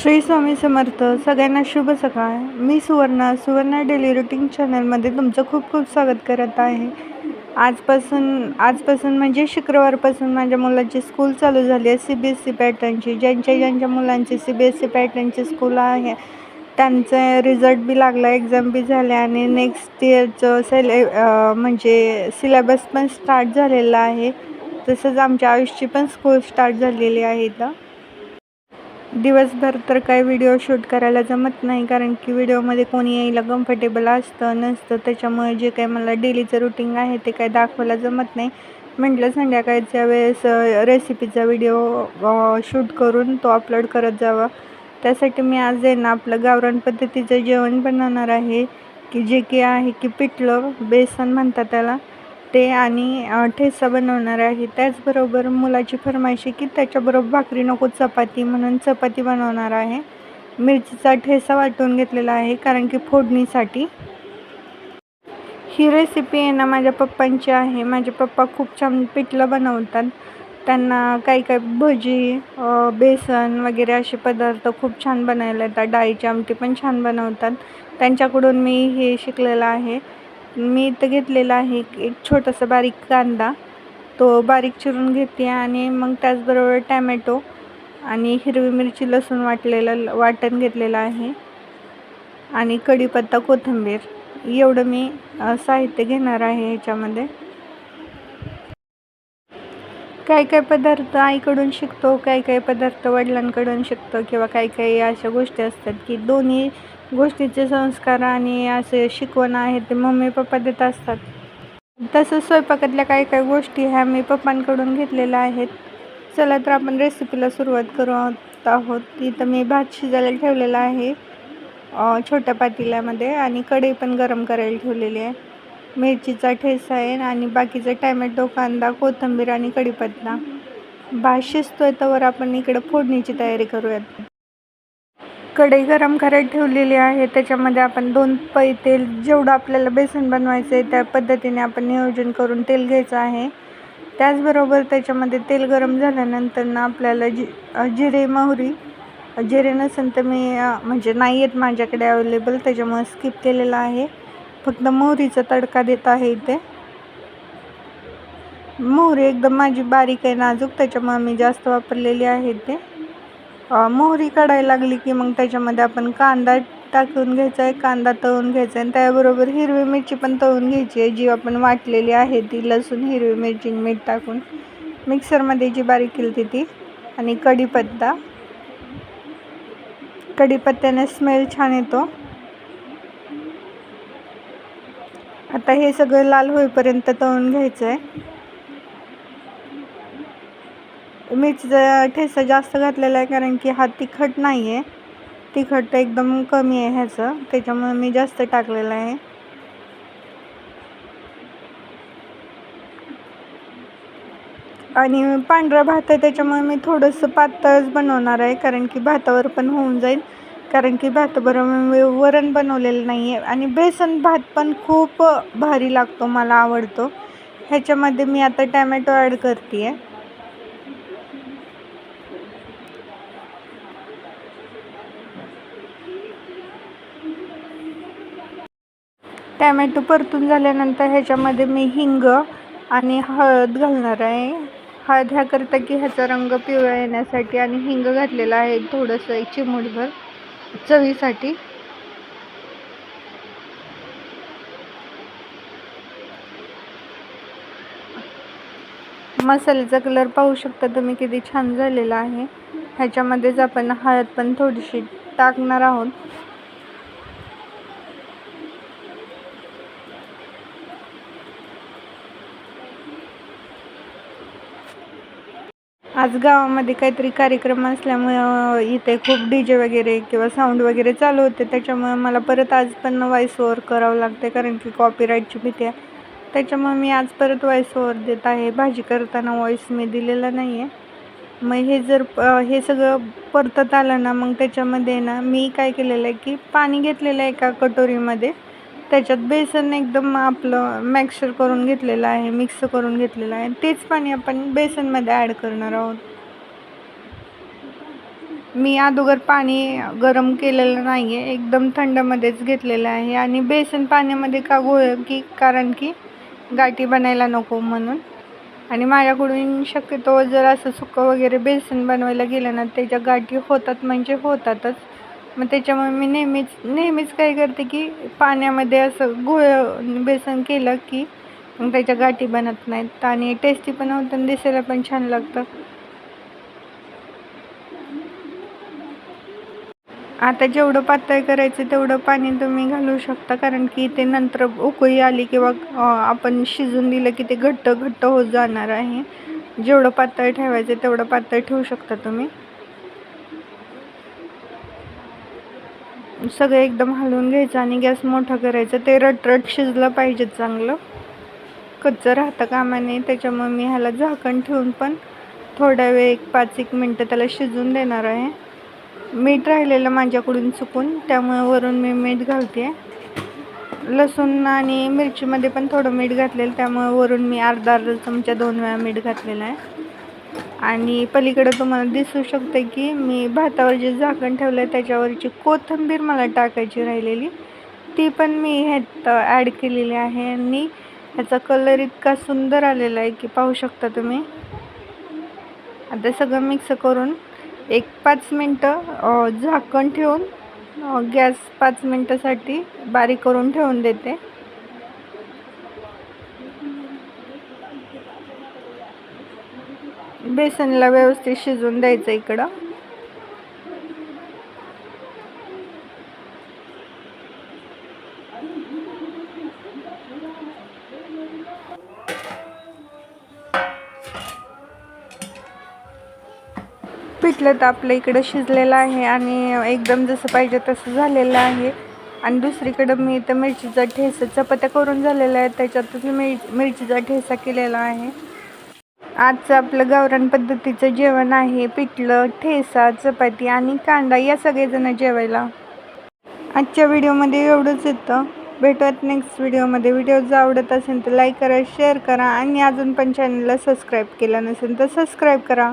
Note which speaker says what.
Speaker 1: श्री स्वामी समर्थ सगळ्यांना शुभ सकाळ. मी सुवर्णा सुवर्णा डेली रुटीन चॅनलमध्ये तुमचं खूप खूप स्वागत करत आहे. आजपासून आजपासून म्हणजे शुक्रवारपासून माझ्या मुलाची स्कूल चालू झाली आहे सी बी एस सी पॅटर्नची ज्यांच्या ज्यांच्या मुलांची सी बी एस सी पॅटर्नची स्कूल आहे त्यांचा रिझल्ट बी लागला एक्झाम बी झाल्या आणि नेक्स्ट इयरचं सेले म्हणजे सिलेबस पण स्टार्ट झालेला आहे. तसंच आमच्या आयुषची पण स्कूल स्टार्ट झालेली आहे इथं. दिवसभर तर काही व्हिडिओ शूट करायला जमत नाही कारण की व्हिडिओमध्ये कोणी यायला कम्फर्टेबल असतं नसतं. त्याच्यामुळे जे काही मला डेलीचं रुटीन आहे ते काही दाखवायला जमत नाही. म्हटलं संध्याकाळच्या वेळेस रेसिपीचा व्हिडिओ शूट करून तो अपलोड करत जावा. त्यासाठी मी आज आहे ना आपलं गावरान पद्धतीचं जेवण बनवणार आहे की जे की आहे की पिठलं बेसन म्हणतात त्याला. ते आणि ठेचा बनवणार आहे. त्याचबरोबर मुलाची फरमाईशी की त्याच्याबरोबर भाकरी नको चपाती म्हणून चपाती बनवणार आहे. मिरचीचा ठेचा वाटून घेतलेला आहे कारण की फोडणीसाठी. ही रेसिपी आहे ना माझ्या पप्पांची आहे. माझे पप्पा खूप छान पिठलं बनवतात. त्यांना काही काही भजी बेसन वगैरे असे पदार्थ खूप छान बनायला येतात. डाळीची आमटी पण छान बनवतात. त्यांच्याकडून मी हे शिकलेलं आहे. मी इथं घेतलेला आहे एक छोटासा बारीक कांदा. तो बारीक चिरून घेते आणि मग त्याचबरोबर टॅमॅटो आणि हिरवी मिरची लसूण वाटलेलं वाटण घेतलेलं आहे. आणि कढीपत्ता कोथिंबीर. एवढं मी साहित्य घेणार आहे ह्याच्यामध्ये. काय काय पदार्थ आईकडून शिकतो काही काही पदार्थ वडिलांकडून शिकतो किंवा काही काही अशा गोष्टी असतात की दोन्ही गोष्टीचे संस्कार आणि असे शिकवण आहे ते मम्मी पप्पा देत असतात. तसंच स्वयंपाकातल्या काही काही गोष्टी ह्या मी पप्पांकडून घेतलेल्या आहेत. चला तर आपण रेसिपीला सुरुवात करू आहोत इथं मी भात शिजायला ठेवलेला आहे. छोट्या पातेल्यामध्ये आणि कढई पण गरम करायला ठेवलेली आहे. मिरचीचा ठेसा आहे आणि बाकीचं टॅमॅटो कांदा कोथिंबीर आणि कढीपत्ता. भात शिजतो आहे तर आपण इकडं फोडणीची तयारी करूयात. कढई गरम करायला ठेवलेली आहे. त्याच्यामध्ये आपण दोन पै तेल जेवढं आपल्याला बेसन बनवायचं आहे त्या पद्धतीने आपण नियोजन करून तेल घ्यायचं आहे. त्याचबरोबर त्याच्यामध्ये तेल गरम झाल्यानंतर ना आपल्याला जि जिरे मोहरी जिरे नसेल तर मी म्हणजे नाही आहेत माझ्याकडे अवेलेबल त्याच्यामुळे स्किप केलेलं आहे. फक्त मोहरीचा तडका देत आहे इथे. मोहरी एकदम माझी बारीक आहे नाजूक त्याच्यामुळे मी जास्त वापरलेली आहे ते मोहरी काढायला लागली की मग त्याच्यामध्ये आपण कांदा टाकून घ्यायचा आहे कांदा तळून घ्यायचा आहे आणि त्याबरोबर हिरवी मिरची पण तळून घ्यायची आहे जी आपण वाटलेली आहे ती लसूण हिरवी मिरची मीठ टाकून. मिक्सरमध्ये जी बारीक केली ती आणि कढीपत्ता. कढीपत्त्याने स्मेल छान येतो. आता हे सगळं लाल होईपर्यंत तळून घ्यायचं आहे मिरचीचा ठेसा जास्त घातलेला आहे कारण की हा तिखट नाही आहे तिखट एकदम कमी आहे ह्याचं. त्याच्यामुळे मी जास्त टाकलेलं आहे. आणि पांढरा भात आहे त्याच्यामुळे मी थोडंसं पातळच बनवणार आहे कारण की भातावर पण होऊन जाईल. कारण की भाताबरोबर मी वरण बनवलेलं नाही आहे आणि बेसन भात पण खूप भारी लागतो मला आवडतो. ह्याच्यामध्ये मी आता टॅमॅटो ॲड करते आहे टॅमॅटो परतून झाल्यानंतर ह्याच्यामध्ये मी हिंग आणि हळद घालणार आहे. हळद ह्याकरता की ह्याचा रंग पिवळा येण्यासाठी आणि हिंग घातलेला आहे थोडंसं एक चिमूटभर चवीसाठी. मसाल्याचा कलर पाहू शकता तुम्ही किती छान झालेला आहे. ह्याच्यामध्येच आपण हळद पण थोडीशी टाकणार आहोत. आज गावामध्ये काहीतरी कार्यक्रम असल्यामुळं इथे खूप डी जे वगैरे किंवा साऊंड वगैरे चालू होते. त्याच्यामुळे मला परत आज पण वॉईस ओवर करावं लागते कारण की कॉपीराईटची भीती आहे. त्याच्यामुळे मी आज परत वॉईस ओवर देत आहे. भाजी करताना वॉईस मी दिलेला नाही आहे मग हे जर हे सगळं परतत आलं ना मग त्याच्यामध्ये ना मी काय केलेलं आहे की पाणी घेतलेलं आहे एका कटोरीमध्ये. त्याच्यात बेसन एकदम आपलं मॅक्शर करून घेतलेलं आहे मिक्स करून घेतलेलं आहे. तेच पाणी आपण बेसनमध्ये ॲड करणार आहोत. मी अगोदर पाणी गरम केलेलं नाही आहे एकदम थंडमध्येच घेतलेलं आहे. आणि बेसन पाण्यामध्ये का गोळ की कारण की गाठी बनायला नको म्हणून. आणि माझ्याकडून शक्यतो जर असं सुकं वगैरे बेसन बनवायला गेलं ना त्याच्या गाठी होतात म्हणजे होतातच. मग त्याच्यामुळे मी नेहमीच नेहमीच काय करते की पाण्यामध्ये असं गुळ बेसन केलं की मग त्याच्या गाठी बनत नाहीत. आणि टेस्टी पण होतं आणि दिसायला पण छान लागतं. आता जेवढं पातळ करायचं तेवढं पाणी तुम्ही घालू शकता. कारण की ते नंतर उकळी आली किंवा आपण शिजून दिलं की ते घट्ट घट्ट होत जाणार आहे. जेवढं पातळ ठेवायचं तेवढं पातळ ठेवू शकता तुम्ही. सगळं एकदम हलवून घ्यायचं आणि गॅस मोठा करायचा. ते रटरट शिजलं पाहिजे चांगलं. कच्चं राहतं कामाने. त्याच्यामुळे मी ह्याला झाकण ठेवून पण थोड्या वेळ एक पाच एक मिनटं त्याला शिजून देणार आहे. मीठ राहिलेलं माझ्याकडून चुकून. त्यामुळे वरून मी मीठ घालते. लसूण आणि मिरचीमध्ये पण थोडं मीठ घातलेलं. त्यामुळे वरून मी अर्धा अर्धा चमचा दोन वेळा मीठ घातलेलं आहे. आणि पलीकडे तुम्हाला दिसू शकते की मी भातावर जे झाकण ठेवलं आहे त्याच्यावरची कोथिंबीर मला टाकायची राहिलेली. ती पण मी ह्यात ॲड केलेली आहे आणि ह्याचा कलर इतका सुंदर आलेला आहे की पाहू शकता तुम्ही. आता सगळं मिक्स करून एक पाच मिनटं झाकण ठेवून गॅस पाच मिनटासाठी बारीक करून ठेवून देते. बेसनला व्यवस्थित शिजून द्यायचं इकडं. पिठलं तर आपलं इकडं शिजलेलं आहे आणि एकदम जसं पाहिजे तसं झालेलं आहे. आणि दुसरीकडं मी इथं मिरचीचा ठेसा चपात्या करून झालेल्या आहेत. त्याच्यातच मी मिरचीचा ठेसा केलेला आहे. आजचं आपलं गावरान पद्धतीचं जेवण आहे पिठलं ठेसा चपाती आणि कांदा या सगळेजण जेवायला. आजच्या व्हिडिओमध्ये एवढंच येतं. भेटूयात नेक्स्ट व्हिडिओमध्ये. व्हिडिओ जर आवडत असेल तर लाईक करा शेअर करा आणि अजून पण चॅनलला सबस्क्राईब केलं नसेल तर सबस्क्राईब करा.